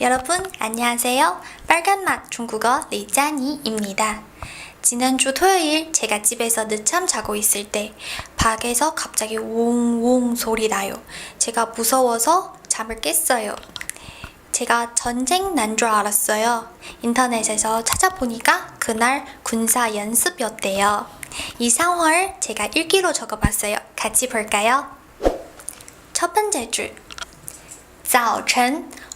여러분, 안녕하세요. 빨간맛 중국어 리짜니입니다. 지난주 토요일 제가 집에서 늦잠 자고 있을 때 밖에서 갑자기 웅웅 소리 나요. 제가 무서워서 잠을 깼어요. 제가 전쟁 난 줄 알았어요. 인터넷에서 찾아보니까 그날 군사 연습이었대요. 이 상황을 제가 일기로 적어봤어요. 같이 볼까요? 첫 번째 줄. 早晨，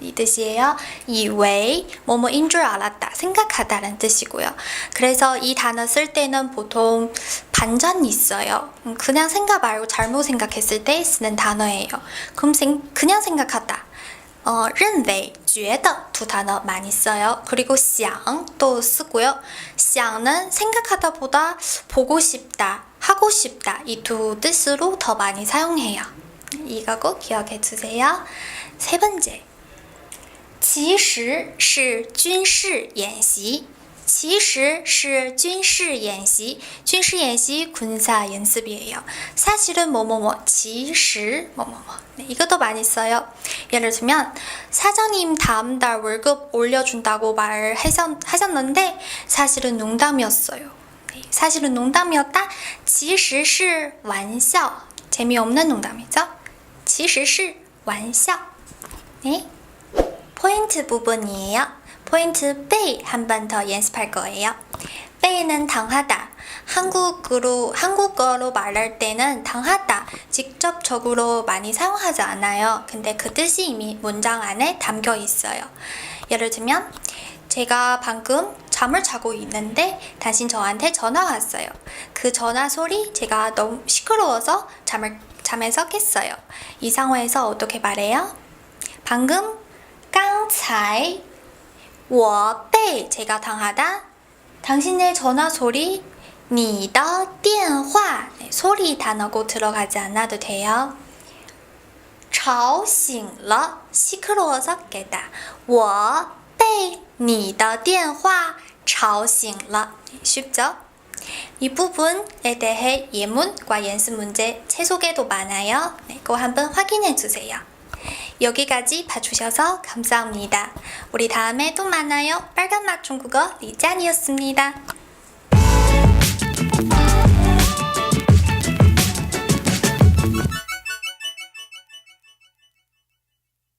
이 뜻이에요. 이외 뭐뭐인 줄 알았다. 생각하다라는 뜻이고요. 그래서 이 단어 쓸 때는 보통 반전이 있어요. 음, 그냥 생각 말고 잘못 생각했을 때 쓰는 단어예요. 그럼 생, 그냥 생각하다. 어, 认为, 觉得 두 단어 많이 써요. 그리고 想도 쓰고요. 想는 생각하다보다 보고 싶다, 하고 싶다 이 두 뜻으로 더 많이 사용해요. 이거 꼭 기억해 두세요. 세 번째. 其实是军事演习.其实是军事演习. 军事演习 군사 연습이에요. 사실은 뭐뭐뭐, 其实 뭐뭐뭐. 네, 이것도 많이 써요. 예를 들면 사장님 다음 달 월급 올려준다고 말하셨는데 사실은 농담이었어요. 네, 사실은 농담이었다. 其实是玩笑. 재미없는 농담이죠. 其实是玩笑. 네. 포인트 부분이에요. 포인트 빼 한 번 더 연습할 거예요. 빼는 당하다. 한국으로 한국어로 말할 때는 당하다 직접적으로 많이 사용하지 않아요. 근데 그 뜻이 이미 문장 안에 담겨 있어요. 예를 들면 제가 방금 잠을 자고 있는데 당신 저한테 전화 왔어요. 그 전화 소리 제가 너무 시끄러워서 잠을 잠에서 깼어요. 이 상황에서 어떻게 말해요? 방금 刚才我被 제가 당하다 당신의 전화 소리 你的电话 네, 소리 단어고 들어가지 않아도 돼요. 吵醒了 시끄러워서 깨다 我被你的电话吵醒了 네, 쉽죠? 이 부분에 대해 예문과 연습 문제 채속에도 많아요. 네, 그거 한번 확인해 주세요. 여기까지 봐주셔서 감사합니다. 우리 다음에 또 만나요. 빨간 맛 중국어 리짠이었습니다.